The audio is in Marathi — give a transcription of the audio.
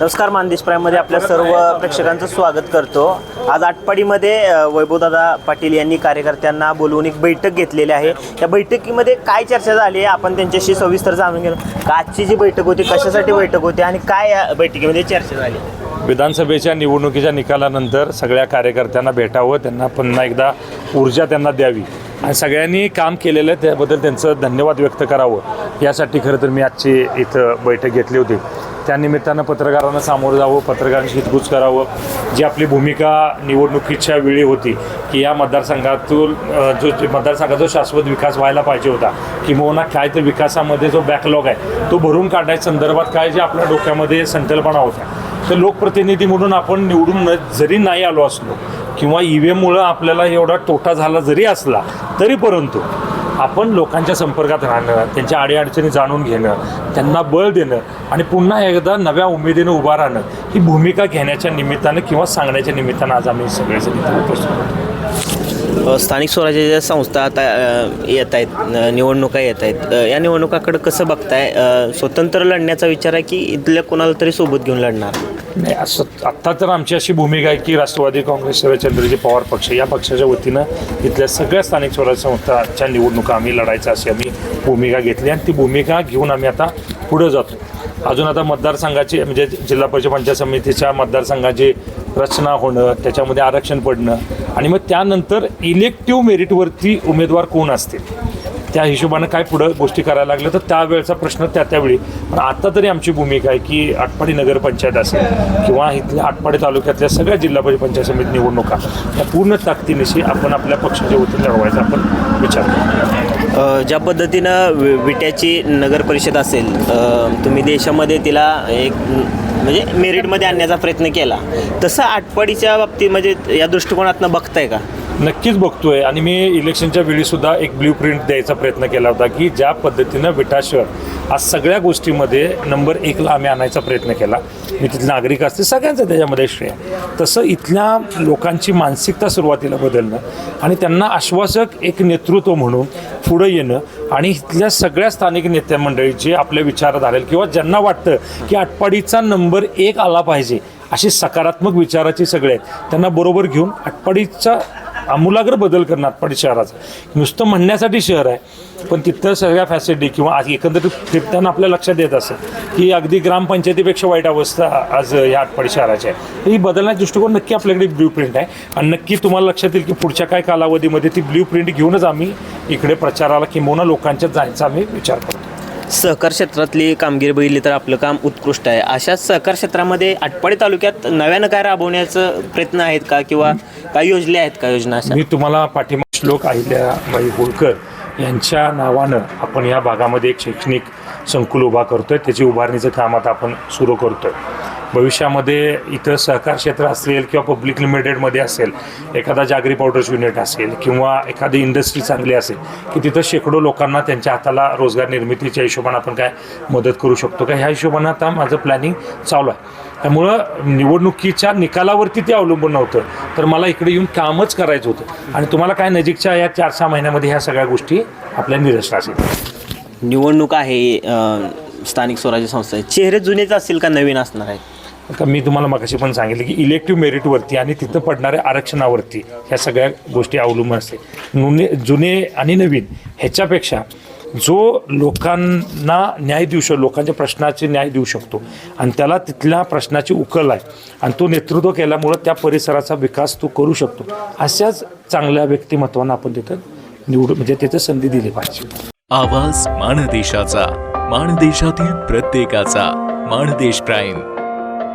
नमस्कार मानदेश प्राईममध्ये आपल्या सर्व प्रेक्षकांचं स्वागत करतो. आज आटपाडीमध्ये वैभवदादा पाटील यांनी कार्यकर्त्यांना बोलवून एक बैठक घेतलेली आहे. त्या बैठकीमध्ये काय चर्चा झाली आहे? आपण त्यांच्याशी सविस्तर जाणून घेऊ. का आजची जी बैठक होती कशासाठी बैठक होती आणि काय या बैठकीमध्ये चर्चा झाली? विधानसभेच्या निवडणुकीच्या निकालानंतर सगळ्या कार्यकर्त्यांना भेटावं त्यांना पुन्हा एकदा ऊर्जा त्यांना द्यावी. आणि सगळ्यांनी काम केलेलं आहे त्याबद्दल त्यांचं धन्यवाद व्यक्त करावं. यासाठी खरं तर मी आजची इथं बैठक घेतली होती. त्यानिमित्तानं पत्रकारांना सामोरं जावं पत्रकारांशी हितगुज करावं. जी आपली भूमिका निवडणुकीच्या वेळी होती की या मतदारसंघातून जो मतदारसंघाचा शाश्वत विकास व्हायला पाहिजे होता किंवा काय तर विकासामध्ये जो बॅकलॉग आहे तो भरून काढण्याच्या संदर्भात काय जे आपल्या डोक्यामध्ये संकल्पना होत्या. तर लोकप्रतिनिधी म्हणून आपण निवडून जरी नाही आलो असलो किंवा ई व्ही एममुळं आपल्याला एवढा तोटा झाला जरी असला तरी परंतु आपण लोकांच्या संपर्कात राहणं त्यांच्या अडीअडचणी जाणून घेणं त्यांना बळ देणं आणि पुन्हा एकदा नव्या उमेदीनं उभा राहणं ही भूमिका घेण्याच्या निमित्तानं किंवा सांगण्याच्या निमित्तानं आज आम्ही सगळेजण उपस्थित होतो स्थानिक स्थानिक स्वराज्याच्या संस्था आता येत आहेत निवडणुका येत आहेत या निवडणुकाकडे कसं बघताय? स्वतंत्र लढण्याचा विचार आहे की इथल्या कोणाला तरी सोबत घेऊन लढणार? नाही असं आत्ता तर आमची अशी भूमिका आहे की राष्ट्रवादी काँग्रेस शरदचंद्रजी पवार पक्ष या पक्षाच्या वतीनं इथल्या सगळ्या स्थानिक स्वराज्य संस्थाच्या निवडणुका आम्ही लढायच्या अशी आम्ही भूमिका घेतली आणि ती भूमिका घेऊन आम्ही आता पुढे जातो. अजून आता मतदारसंघाची म्हणजे जिल्हा परिषद पंचायत समितीच्या मतदारसंघाची रचना होणं त्याच्यामध्ये आरक्षण पडणं आणि मग त्यानंतर इलेक्टिव्ह मेरिटवरती उमेदवार कोण असतील? त्या हिशोबानं काय पुढं गोष्टी करायला लागल्या तर त्यावेळेचा प्रश्न त्या त्यावेळी. पण आता तरी आमची भूमिका आहे की आटपाडी नगरपंचायत असेल किंवा इथल्या आटपाडी तालुक्यातल्या सगळ्या जिल्हा परिषद पंचायत समिती निवडणुका या पूर्ण ताकदीनिशी आपण आपल्या पक्षाच्या वतीने लढवायचा आपण विचार करतो. ज्या पद्धतीनं वि- विट्याची नगर परिषद असेल तुम्ही देशामध्ये तिला एक म्हणजे मेरिटमध्ये आणण्याचा प्रयत्न केला. तसं आटपाडीच्या बाबतीत म्हणजे या दृष्टिकोनातनं बघताय का? नक्कीच बघतोय. आणि मी इलेक्शनच्या वेळी सुद्धा एक ब्ल्यू प्रिंट द्यायचा प्रयत्न केला होता की ज्या पद्धतीनं विटा आज सगळ्या गोष्टीमध्ये नंबर एकला आम्ही आणायचा प्रयत्न केला. मी तिथले नागरिक असते सगळ्यांचं त्याच्यामध्ये श्रेय. तसं इथल्या लोकांची मानसिकता सुरुवातीला बदलणं आणि त्यांना आश्वासक एक नेतृत्व म्हणून पुढं येणं आणि इथल्या सगळ्या स्थानिक नेत्या मंडळी आपल्या विचारात आलेल किंवा ज्यांना वाटतं की आटपाडीचा नंबर एक आला पाहिजे अशी सकारात्मक विचाराची सगळे आहेत. त्यांना बरोबर घेऊन आटपाडीचा आमूलाग्र बदल करणं आटपाडी शहराचा. नुसतं म्हणण्यासाठी शहर आहे पण तिथं सगळ्या फॅसिलिटी किंवा आज एकंदरीत फिरताना आपल्या लक्षात येत असेल की अगदी ग्रामपंचायतीपेक्षा वाईट अवस्था आज या आटपाडी शहराची आहे. ही बदलण्याचा दृष्टिकोन नक्की आपल्याकडे ब्ल्यू प्रिंट आहे. आणि नक्की तुम्हाला लक्षात येईल की पुढच्या काय कालावधीमध्ये ती ब्ल्यू प्रिंट घेऊनच आम्ही इकडे प्रचाराला किंबहुना लोकांच्या जायचा आम्ही विचार करतो. सहकार क्षेत्रातली कामगिरी बघितली तर आपलं काम उत्कृष्ट आहे. अशा सहकार क्षेत्रामध्ये आटपाडी तालुक्यात नव्यानं काय राबवण्याचं प्रयत्न आहेत का किंवा काही योजले आहेत का योजना अशा? मी तुम्हाला पाठिंबा श्लोक अहिल्याबाई होळकर यांच्या नावानं आपण या भागामध्ये एक शैक्षणिक संकुल उभा करतोय. त्याची उभारणीचं काम आता आपण सुरू करतोय. भविष्यामध्ये इथं सहकार क्षेत्र असेल किंवा पब्लिक लिमिटेडमध्ये असेल एखादा जागरी पावडर्स युनिट असेल किंवा एखादी इंडस्ट्री चांगली असेल की तिथं शेकडो लोकांना त्यांच्या हाताला रोजगार निर्मितीच्या हिशोबानं आपण काय मदत करू शकतो का? ह्या हिशोबानं आता माझं प्लॅनिंग चालू आहे. त्यामुळं निवडणुकीच्या निकालावरती ते अवलंबून नव्हतं. तर मला इकडे येऊन कामच करायचं होतं. आणि तुम्हाला काय नजीकच्या या चार सहा महिन्यामध्ये ह्या सगळ्या गोष्टी आपल्या निरसनास येतील निवडणूक आहे स्थानिक स्वराज्य संस्था आहे. चेहरे जुनेच असतील का नवीन असणार आहेत? का मी तुम्हाला मगाशी पण सांगितलं की इलेक्टिव्ह मेरिटवरती आणि तिथं पडणाऱ्या आरक्षणावरती ह्या सगळ्या गोष्टी अवलंबून असते. नुने जुने आणि नवीन ह्याच्यापेक्षा जो लोकांना न्याय देऊ शकतो लोकांच्या प्रश्नाचे न्याय देऊ शकतो आणि त्याला तिथल्या प्रश्नाची उकल आहे आणि तो नेतृत्व केल्यामुळं त्या परिसराचा विकास तो करू शकतो अशाच चांगल्या व्यक्तिमत्वांना आपण तिथं निवडू म्हणजे तिथं संधी दिली पाहिजे. आवाज माणदेशाचा माणदेशातील प्रत्येकाचा मानदेश प्राईम.